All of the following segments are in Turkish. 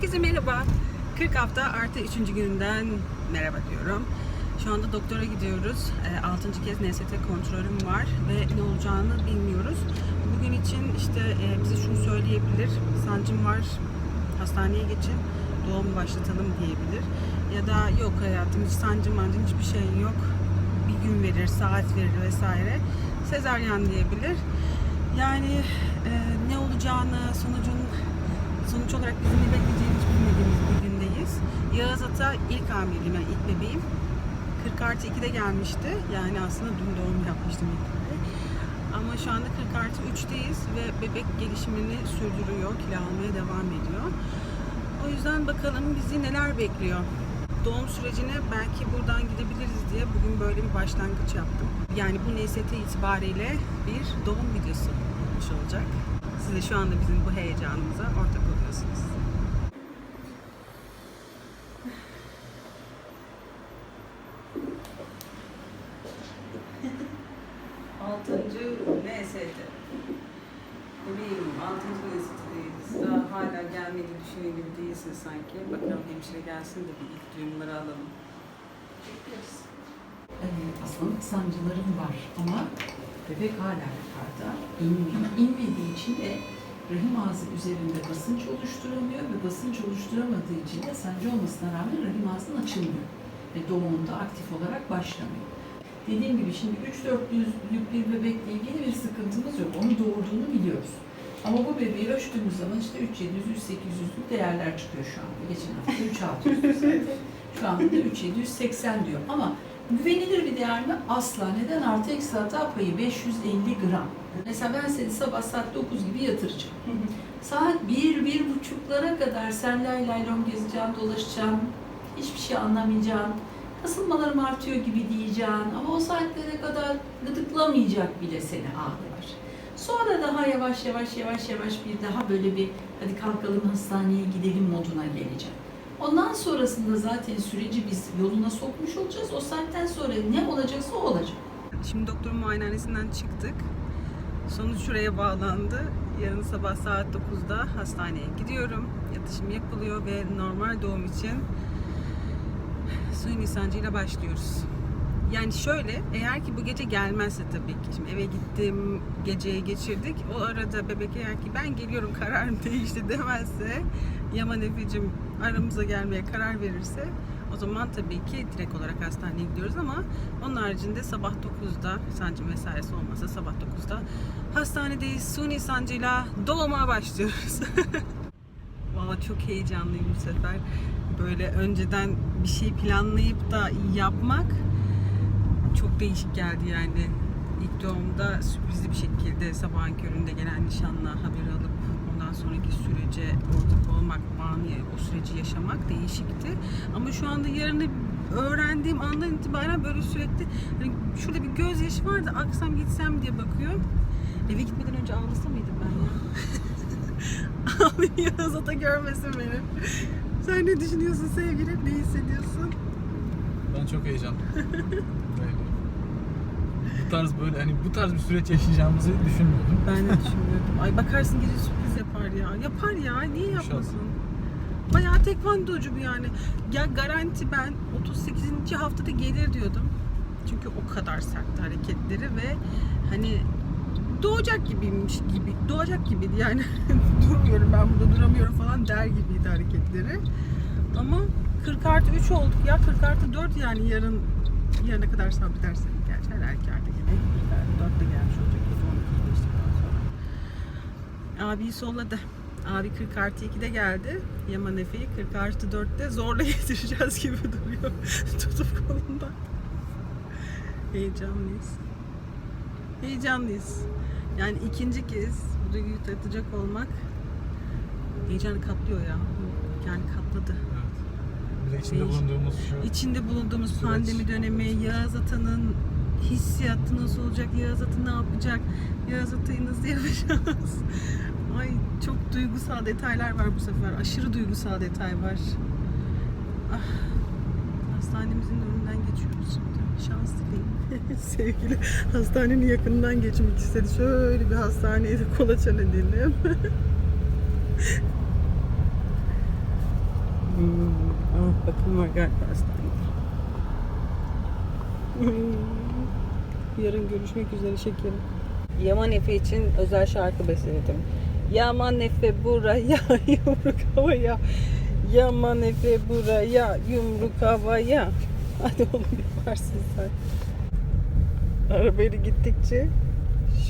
Herkese merhaba. 40 hafta artı 3. gününden merhaba diyorum. Şu anda doktora gidiyoruz. 6. kez NST kontrolüm var ve ne olacağını bilmiyoruz. Bugün için işte e, bize şunu söyleyebilir. Sancım var, hastaneye geçin, doğum başlatalım diyebilir. Ya da yok hayatım hiç sancım mancım hiçbir şey yok. Bir gün verir, saat verir vesaire. Sezaryen diyebilir. Yani e, ne olacağını, sonucun sonuç olarak bizim ne bekleyeceğimizi bilmediğimiz bir gündeyiz. Yağız Ata ilk hamileliğim, yani ilk bebeğim. 40 artı 2'de gelmişti. Yani aslında dün doğum yapmıştım ilk bebeği. Ama şu anda 40 artı 3'teyiz ve bebek gelişimini sürdürüyor, kilo almaya devam ediyor. O yüzden bakalım bizi neler bekliyor. Doğum sürecine belki buradan gidebiliriz diye bugün böyle bir başlangıç yaptım. Yani bu NST itibariyle bir doğum videosu olmuş olacak. Siz de şu anda bizim bu heyecanımıza ortak oluyorsunuz. Altıncı NST. Bebeğim, altıncı NST'deyiz. Daha hala gelmedi düşünüyor gibi değilsin sanki. Bakalım hemşire gelsin de bir ilk duyumları alalım. Evet, aslında sancılarım var ama bebek hala yukarıda inmiyor. İnmediği için de rahim ağzı üzerinde basınç oluşturamıyor ve basınç oluşturamadığı için de sancı olmasına rağmen rahim ağzının açılmıyor ve doğumunda aktif olarak başlamıyor. Dediğim gibi şimdi 3-400'lük bir bebekle ilgili bir sıkıntımız yok. Onu doğurduğunu biliyoruz. Ama bu bebeği ölçtüğümüz zaman işte 3-700-3-800'lük değerler çıkıyor şu anda. Geçen hafta 3-600 zaten. Şu anda da 3-780 diyor. Ama güvenilir bir değer mi? Asla. Neden? Artı eksi hata payı 550 gram. Mesela ben seni sabah saat 9 gibi yatıracağım. Saat 1-1.30'lara kadar sen lay lay lom gezeceksin, dolaşacaksın. Hiçbir şey anlamayacaksın. Kasılmalarım artıyor gibi diyeceksin. Ama o saatlere kadar gıdıklamayacak bile seni ağrılar. Sonra daha yavaş yavaş yavaş yavaş bir daha böyle bir hadi kalkalım hastaneye gidelim moduna geleceğim. Ondan sonrasında zaten süreci biz yoluna sokmuş olacağız. O saatten sonra ne olacaksa o olacak. Şimdi doktorun muayenehanesinden çıktık. Sonuç şuraya bağlandı. Yarın sabah saat 9'da hastaneye gidiyorum. Yatışım yapılıyor ve normal doğum için suyun sancıyla başlıyoruz. Yani şöyle, eğer ki bu gece gelmezse tabii ki. Şimdi eve gittim, geceyi geçirdik. O arada bebek eğer ki ben geliyorum kararım değişti demezse, Yaman Efe'cim aramıza gelmeye karar verirse o zaman tabii ki direkt olarak hastaneye gidiyoruz ama onun haricinde sabah 9'da sancı vesairesi olmasa sabah 9'da hastanedeyiz. Suni sancıyla doğuma başlıyoruz. Valla çok heyecanlıyım bu sefer. Böyle önceden bir şey planlayıp da yapmak çok değişik geldi yani. İlk doğumda sürprizli bir şekilde sabahın köründe gelen nişanla haber alıp ondan sonraki sürece ortak olmak, o süreci yaşamak değişikti. Ama şu anda yarını öğrendiğim andan itibaren böyle sürekli hani şurada bir gözyaşı vardı aksam gitsem diye bakıyorum. Eve gitmeden önce ağlasa mıydım ben ya? Ağlıyor Zata görmesin beni. Sen ne düşünüyorsun sevgilim? Ne hissediyorsun? Ben çok heyecanlıyım. Bu tarz böyle hani bu tarz bir süreç yaşayacağımızı düşünmüyordum. Ben de düşünmüyordum. Ay bakarsın gece sürpriz yapar ya. Yapar ya. Niye yapmasın? Bayağı tekvandocu bu yani. Ya garanti ben 38. haftada gelir diyordum. Çünkü o kadar sert hareketleri ve hani doğacak gibiymiş gibi. Doğacak gibiydi yani. Durmuyorum ben burada duramıyorum falan der gibiydi hareketleri. Ama 40 artı 3 olduk ya. 40 artı 4 yani yarın yarına kadar sabredersek. Erkeğe de yine 4 de gelmiş olacak. 12 geçtikten sonra. Abiyi solladı. Abi 40 artı 2'de geldi. Yaman Efe'yi 40 artı 4'te zorla getireceğiz gibi duruyor. Tutup kolundan. Heyecanlıyız. Heyecanlıyız. Yani ikinci kez bu duyguyu tatacak olmak heyecanı kaplıyor ya. Yani kapladı. Evet. Bir de içinde bulunduğumuz şu İçinde bulunduğumuz Süreç. pandemi dönemi, Yağız Ata'nın hissiyatı nasıl olacak, Yağız ne yapacak, Yağız Ata'yı nasıl yapacağız? Ay çok duygusal detaylar var bu sefer. Aşırı duygusal detay var. Ah, hastanemizin önünden geçiyoruz şimdi. Şanslıyım. Sevgili hastanenin yakınından geçmek istedi. Şöyle bir hastaneye de kolaçan edelim. bakım var galiba hastanede. Yarın görüşmek üzere şekerim. Yaman Efe için özel şarkı besledim. Yaman Efe buraya yumruk havaya. Yaman Efe buraya yumruk havaya. Hadi oğlum yaparsın sen. Arabayla gittikçe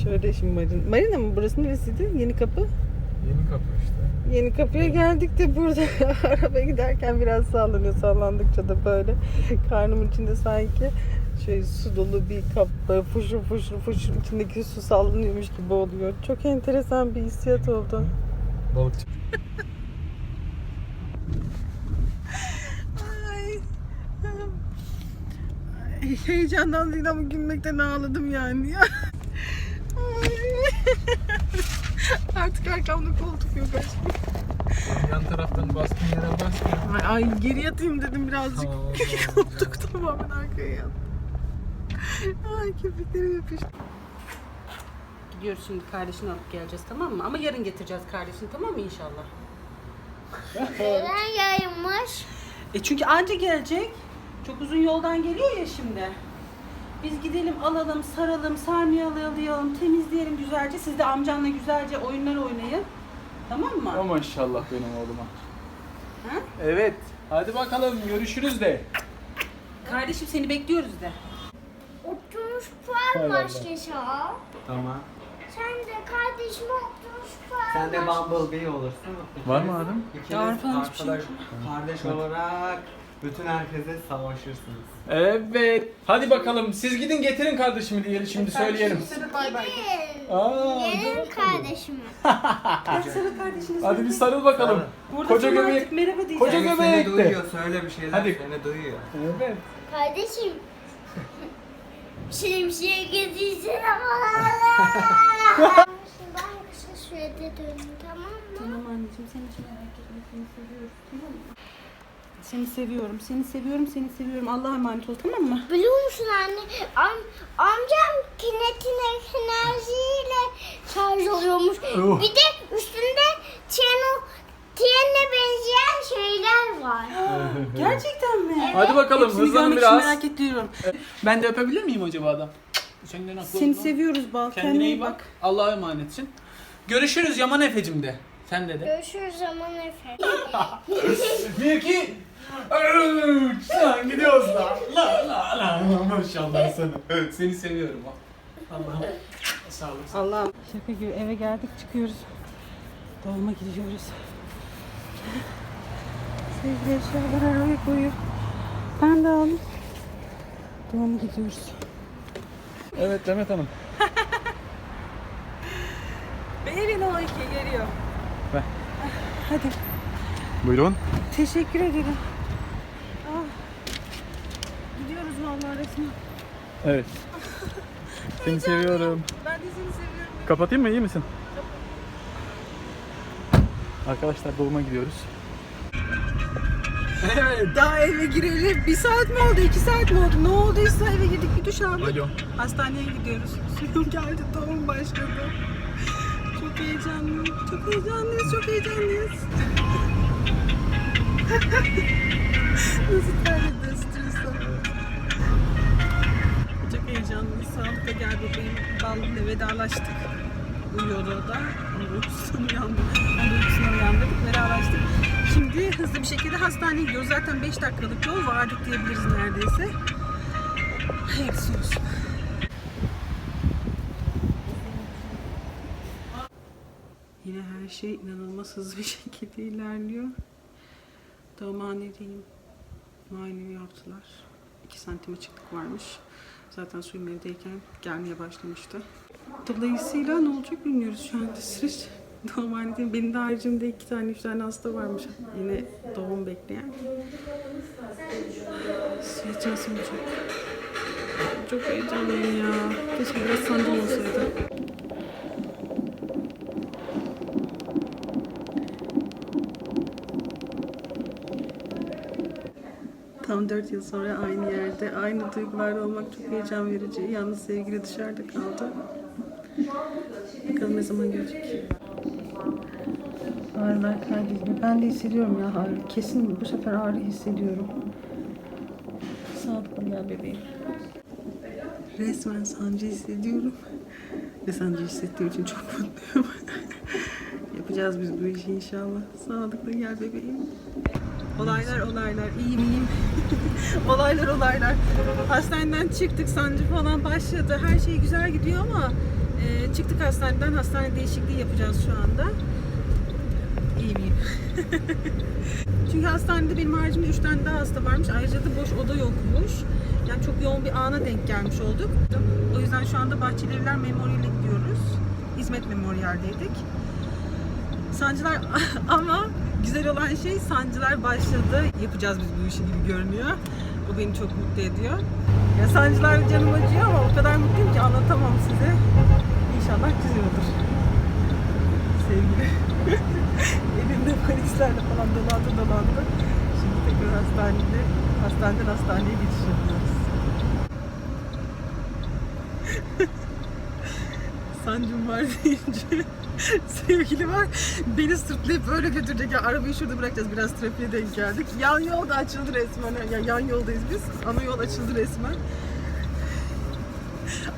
şöyle şimdi Marina. Marina mı burası neresiydi? Yeni kapı. Yeni kapı işte. Yeni kapıya geldik de burada araba giderken biraz sallanıyor. Sallandıkça da böyle karnımın içinde sanki şey su dolu bir kap böyle fışır fışır fışır içindeki su sallanıyormuş gibi oluyor. Çok enteresan bir hissiyat oldu. Balıkçı. Heyecandan değil ama gülmekten ağladım yani. Artık arkamda koltuk yok aşkım. Yan taraftan bastığın yere bas. ya. Ay, ay geri yatayım dedim birazcık. Koltuk tamamen arkaya yattı. Ay kirpiklerim yapıştı. Gidiyoruz şimdi kardeşini alıp geleceğiz tamam mı? Ama yarın getireceğiz kardeşini tamam mı inşallah? Neden yayılmış? E çünkü anca gelecek. Çok uzun yoldan geliyor ya şimdi. Biz gidelim alalım, saralım, sarmayalayalım, temizleyelim güzelce. Siz de amcanla güzelce oyunlar oynayın. Tamam mı? O maşallah benim oğluma. Ha? Evet. Hadi bakalım görüşürüz de. Kardeşim seni bekliyoruz de. Oturmuş puan başkası al. Tamam. Sen de kardeşime oturmuş puan Sen de Bumblebee olursun. Var mı Adem? İkiniz hiçbir şey arkadaş, kardeş olarak bütün herkese savaşırsınız. Evet. Hadi bakalım siz gidin getirin kardeşimi diyelim şimdi söyleyelim. Bay bay. Aa, Benim kardeşime. Hadi sarıl kardeşiniz. hadi bir sarıl bakalım. Burada Koca sana göbek. artık merhaba diyeceğim. Koca Seni, göbek seni de. duyuyor söyle bir şeyler Hadi. seni duyuyor. Evet. Kardeşim. Getirsin ama. ben kısa sürede döneyim tamam mı? Tamam anneciğim sen hiç merak etme seni seviyorum tamam mı? Seni seviyorum, seni seviyorum, seni seviyorum. Allah'a emanet ol tamam mı? Biliyor musun anne? Am amcam kinetin enerjiyle şarj oluyormuş. Oh. Bir de üstünde tiyano, tiyene benzeyen şeyler var. Gerçekten mi? Hadi bakalım Hepsini hızlanın görmek için biraz. merak ediyorum. Ben de öpebilir miyim acaba adam? Senden aklı Seni olma. seviyoruz Bal. Kendine iyi bak. Allah'a emanetsin. Görüşürüz Yaman Efe'cim de. Sen de de. Görüşürüz zaman efendim. Bir iki. Üç. Sen gidiyoruz la. La la la. Maşallah sana. Evet, seni seviyorum. Allah'ım. Sağlık. Allah'ım. Şaka gibi eve geldik çıkıyoruz. Doğuma gidiyoruz. Sevgili eşyalar arabaya koyuyor. Ben de aldım. Doğuma gidiyoruz. Evet Demet Hanım. Verin o iki geliyor. Ver. Hadi. Buyurun. Teşekkür ederim. Ah. Gidiyoruz vallahi resmen. Evet. Seni seviyorum. Ben de seni seviyorum. Kapatayım mı? İyi misin? Arkadaşlar doğuma gidiyoruz. Evet. Daha eve gireli bir saat mi oldu, iki saat mi oldu? Ne olduysa eve girdik bir duş aldık. Alo. Hastaneye gidiyoruz. Suyum geldi, doğum başladı. Çok heyecanlıyım. Çok heyecanlıyız, çok heyecanlıyız. Nasıl terledi stresi? Çok heyecanlıyız. Sağlıkta gel bebeğim. Ballı'yla vedalaştık. Uyuyordu o da. Onun uykusundan uyandık. Onun uykusundan uyandık. Vedalaştık. Şimdi hızlı bir şekilde hastaneye gidiyoruz. Zaten 5 dakikalık yol vardık diyebiliriz neredeyse. Hayırlısı olsun. Yine her şey inanılmaz hızlı bir şekilde ilerliyor. Doğumhanedeyim. Muayenemi yaptılar. 2 santim açıklık varmış. Zaten suyum evdeyken gelmeye başlamıştı. Dolayısıyla ne olacak bilmiyoruz şu anda süreç. Doğumhanedeyim. Benim de haricimde iki tane, üç tane hasta varmış. Yine doğum bekleyen. Süreç nasıl olacak? Çok heyecanlıyım ya. Keşke biraz sancım olsaydı. Tam 4 yıl sonra aynı yerde, aynı duygularda olmak çok heyecan verici. Yalnız sevgili dışarıda kaldı. Bakalım ne zaman gelecek. Ağrılar gibi. Ben de hissediyorum ya ağrı. Kesin bu sefer ağrı hissediyorum. Sağlıklı gel bebeğim. Resmen sancı hissediyorum. Ve sancı hissettiğim için çok mutluyum. Yapacağız biz bu işi inşallah. Sağlıklı gel bebeğim. Olaylar olaylar. İyiyim iyiyim. olaylar olaylar. Hastaneden çıktık sancı falan başladı. Her şey güzel gidiyor ama e, çıktık hastaneden. Hastane değişikliği yapacağız şu anda. İyiyim iyiyim. Çünkü hastanede benim haricimde 3 tane daha hasta varmış. Ayrıca da boş oda yokmuş. Yani çok yoğun bir ana denk gelmiş olduk. O yüzden şu anda Bahçelievler Memorial'e gidiyoruz. Hizmet Memorial'deydik. Sancılar ama güzel olan şey sancılar başladı. Yapacağız biz bu işi gibi görünüyor. O beni çok mutlu ediyor. Ya sancılar canım acıyor ama o kadar mutluyum ki anlatamam size. İnşallah olur. Sevgili. Elimde polislerle falan dolandı dolandı. Şimdi tekrar hastanede, hastaneden hastaneye geçiş yapıyoruz. Sancım var deyince sevgili var beni sırtlayıp böyle götürecek. Ya arabayı şurada bırakacağız biraz trafiğe denk geldik. Yan yol da açıldı resmen. Ya yan yoldayız biz. Ana yol açıldı resmen.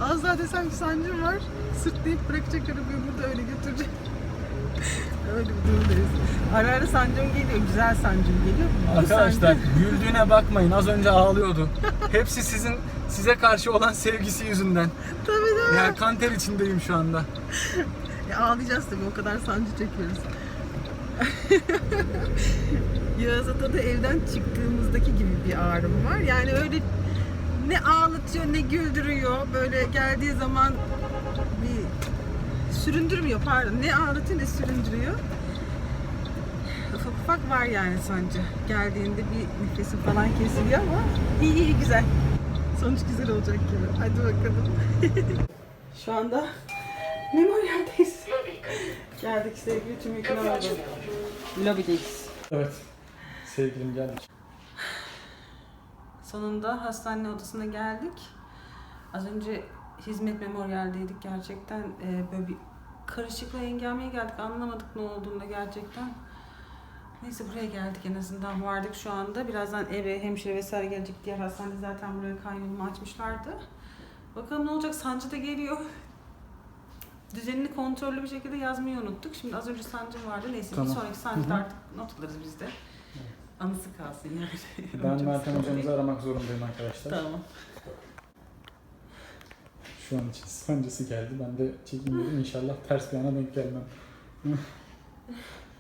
Az daha desem ki sancım var. Sırtlayıp bırakacak arabayı burada öyle götürecek. öyle bir durumdayız. Ara ara sancım geliyor. Güzel sancım geliyor. Bu Arkadaşlar güldüğüne bakmayın. Az önce ağlıyordu. Hepsi sizin size karşı olan sevgisi yüzünden. Tabii tabii. Yani kan ter içindeyim şu anda. Ya ağlayacağız tabii o kadar sancı çekiyoruz. Yağız'a da evden çıktığımızdaki gibi bir ağrım var. Yani öyle ne ağlatıyor ne güldürüyor. Böyle geldiği zaman süründürmüyor pardon. Ne ağlatıyor ne süründürüyor. Ufak ufak var yani sancı. Geldiğinde bir nefesim falan kesiliyor ama iyi iyi güzel. Sonuç güzel olacak gibi. Hadi bakalım. Şu anda Memorial'deyiz. Geldik sevgili tüm aldım. Lobideyiz. Evet. Sevgilim geldik. Sonunda hastane odasına geldik. Az önce hizmet memorialdeydik gerçekten. Ee, böyle bir karışıklığa engelmeye geldik. Anlamadık ne olduğunu gerçekten. Neyse buraya geldik en azından vardık şu anda. Birazdan eve hemşire vesaire gelecek. Diğer hastanede zaten buraya kaynolumu açmışlardı. Bakalım ne olacak sancı da geliyor. Düzenini kontrollü bir şekilde yazmayı unuttuk. Şimdi az önce sancım vardı. Neyse Tamam. bir sonraki sancıda artık not alırız biz de. Anısı kalsın yani. Ben sıkıntı hocamızı aramak zorundayım arkadaşlar. Tamam. Şu an için sancısı geldi. Ben de çekinmedim. İnşallah ters bir ana denk gelmem.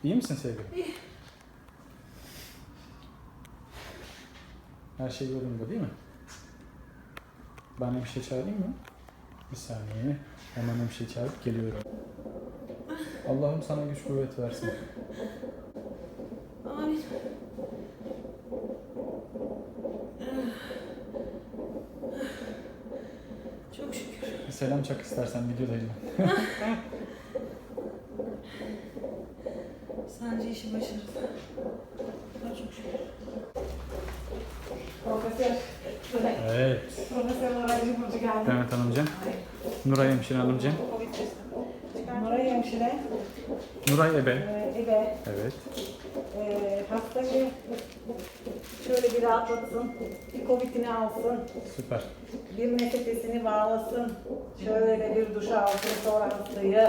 İyi misin sevgilim? Her şey yolunda değil mi? Ben bir şey çağırayım mı? Bir saniye. Hemen bir şey çağırıp geliyorum. Allah'ım sana güç kuvvet versin. Amin. Çok şükür. Bir selam çak istersen videodayım ben. Sence işi başarılı. Çok şükür. Profesör, Evet. Profesör Nuray Burcu geldi. Demet Hanımcığım. Nuray Hemşire Hanımcığım. Nuray hemşire, Nuray Ebe. e, Ebe, Evet. e, hastayı şöyle bir rahatlatsın, bir covid'ini alsın, Süper. bir nefesini bağlasın, şöyle bir duş alsın sonra hastayı.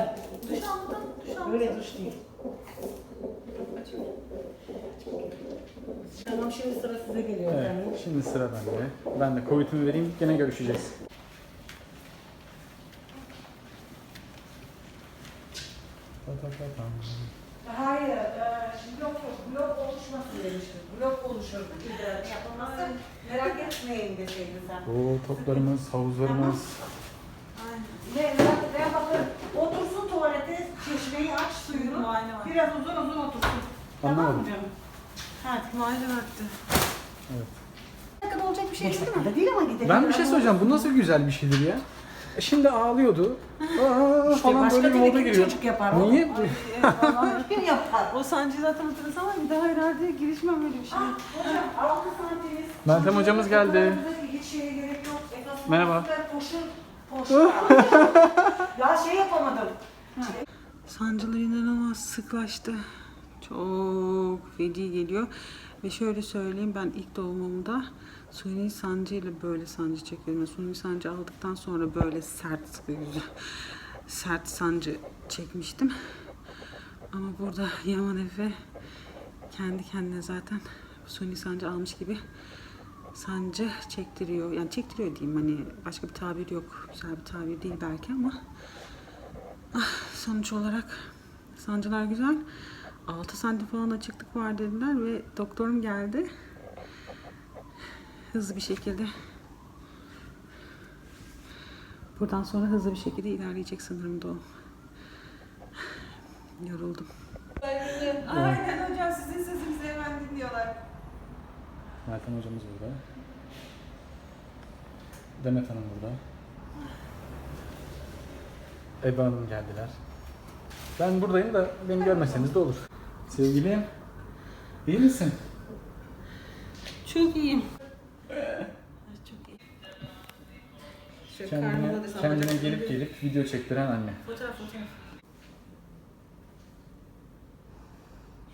Duş aldım, duş aldım. Öyle duş değil. Tamam şimdi sıra size geliyor Evet. efendim. Şimdi sıra bende. Ben de Covid'imi vereyim. Gene görüşeceğiz. Hayır, e, yok yok, blok oluşmasın demiştim. Blok oluşurdu, idrarı yapılması. Merak etmeyin deseydin sen. Oo toplarımız, havuzlarımız. Ne, merak etmeyin bakın. Otursun tuvalete, çeşmeyi aç suyunu. Muayene var. Biraz uzun uzun otursun. Tamam Anlamadım. mı canım? Hadi. Muayene vakti. Evet. Ne kadar olacak bir şey değil mi? dakikada değil ama gidelim. Ben bir şey söyleyeceğim. Bu nasıl güzel bir şeydir ya? E Şimdi ağlıyordu. Aa, İşte falan başka böyle bir moda giriyor. çocuk yapar o. Niye? Kim yapar? O sancıyı zaten hatırlasın ama bir daha herhalde girişmem öyle bir şey. Hocam 6 santimiz. Meltem hocamız geldi. Hiç şeye gerek yok. Esas Merhaba. Poşur, poşur. ya şey yapamadım. Sancılar inanılmaz sıklaştı. Çok feci geliyor. Ve şöyle söyleyeyim ben ilk doğumumda suni sancı ile böyle sancı. Yani Suni sancı aldıktan sonra böyle sert sert sancı çekmiştim. Ama burada Yaman Efe kendi kendine zaten suni sancı almış gibi sancı çektiriyor. Yani çektiriyor diyeyim hani başka bir tabir yok. Güzel bir tabir değil belki ama ah, sonuç olarak sancılar güzel. 6 santim falan açıklık var dediler ve doktorum geldi. Hızlı bir şekilde buradan sonra hızlı bir şekilde ilerleyecek sanırım doğum. Yoruldum. Aynen hocam sizin sesinizi hemen dinliyorlar. Meltem hocamız burada. Demet Hanım burada. Ebe Hanım geldiler. Ben buradayım da beni görmeseniz de olur. Sevgilim, iyi misin? Çok iyiyim. Şöyle karnıma Kendine, da sana kendine gelip gelip video çektiren anne. Fotoğraf fotoğraf.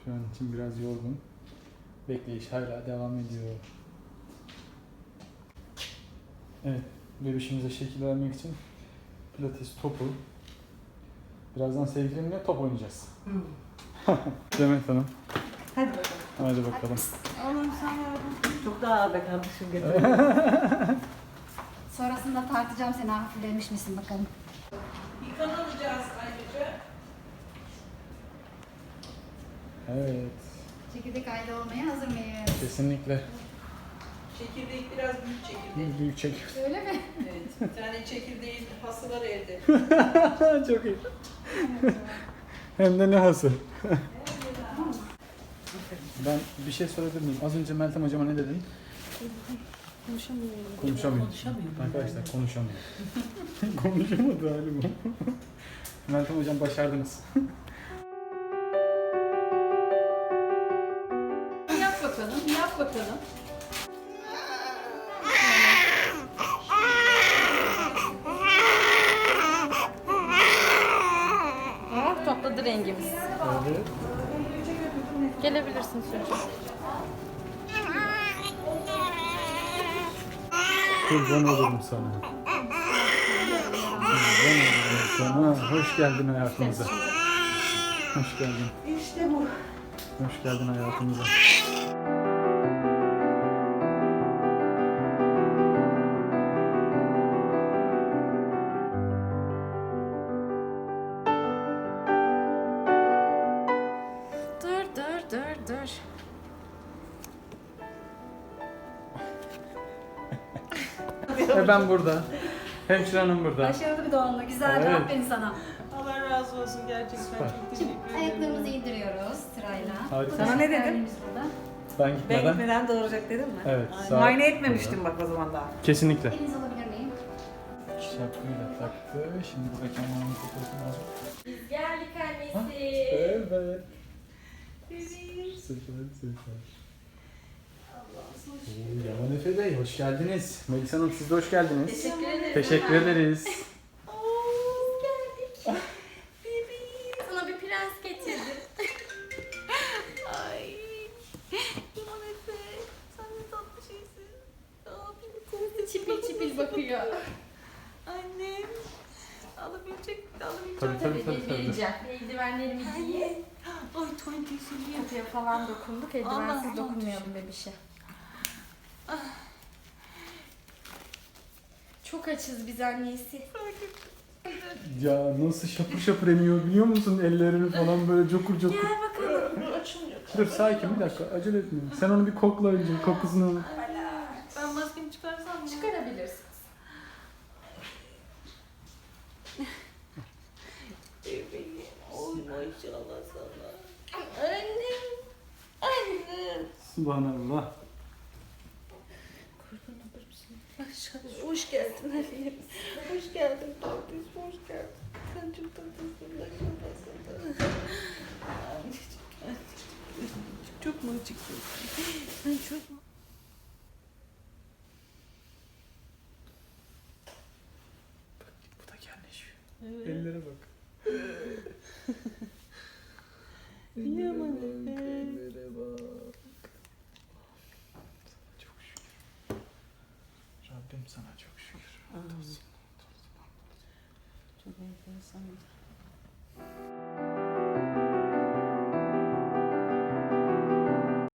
Şu an için biraz yorgun. Bekleyiş hala devam ediyor. Evet, bebişimize şekil vermek için pilates topu. Birazdan sevgilimle top oynayacağız. Demet Hanım, Hadi bakalım. hadi bakalım. Oğlum sen yardım. Çok daha ağır be kardeşim getir. Sonrasında tartacağım seni hafiflemiş misin bakalım. Yıkanılacağız ayrıca. Evet, Çekirdek aile olmaya hazır mıyız? kesinlikle. Çekirdek biraz büyük çekirdek. Büyük çek. Öyle mi? Evet. Bir tane çekirdeğin hasılar evde. Çok iyi. Hem de ne hası. ben bir şey sorabilir miyim? Az önce Meltem hocama ne dedin? Konuşamıyorum. Konuşamıyor. Arkadaşlar konuşamıyor. Konuşamadı galiba. Meltem hocam başardınız. Kurban olurum sana. Kurban olurum sana. Hoş geldin hayatımıza. Hoş geldin. İşte bu. Hoş geldin hayatımıza. Ben burada. Hemşire hanım burada. Başarılı bir doğumla. Güzel Evet. aferin sana. Allah razı olsun gerçekten. Süper. Çok teşekkür ederim. Ayaklarımızı indiriyoruz sırayla. Harika. Sana ne dedim? Burada. Ben Ben gitmeden. gitmeden doğuracak dedim mi? Evet. sağ- Muayene etmemiştim bak o zaman daha. Kesinlikle. Elinizi alabilir miyim? Şapkayı da taktı. Şimdi buradaki amanın fotoğrafını alacak. Biz geldik Ha? annesi. Evet. Süper süper. Oo, Yaman Efe Bey hoş geldiniz. Melisa Hanım siz de hoş geldiniz. Teşekkür ederim. Teşekkür ederiz. Oo, geldik. Sana bir prens getirdim. Ay. Aman Efe. Sen ne tatlı şeysin. Aa, çipil çipil bakıyor. Annem. Alabilecek, alabilecek. Tabii, tabii, tabii, tabii. Vereceğim. Eldivenlerimi giyeyim. Ay tuvalet yüzünü Kapıya falan dokunduk. Eldivensiz Allah dokunmayalım bebişe. Çok açız biz annesi. Ya nasıl şapır şapır emiyor biliyor musun? Ellerini falan böyle cokur cokur. Gel bakalım. Dur sakin bir dakika acele etme. Sen onu bir kokla önce kokusunu. Ben maskemi çıkarsam mı? Çıkarabilirsin. Oy maşallah sana. Annem. Annem. Subhanallah. Hoş geldin Aliye. Hoş geldin kardeş,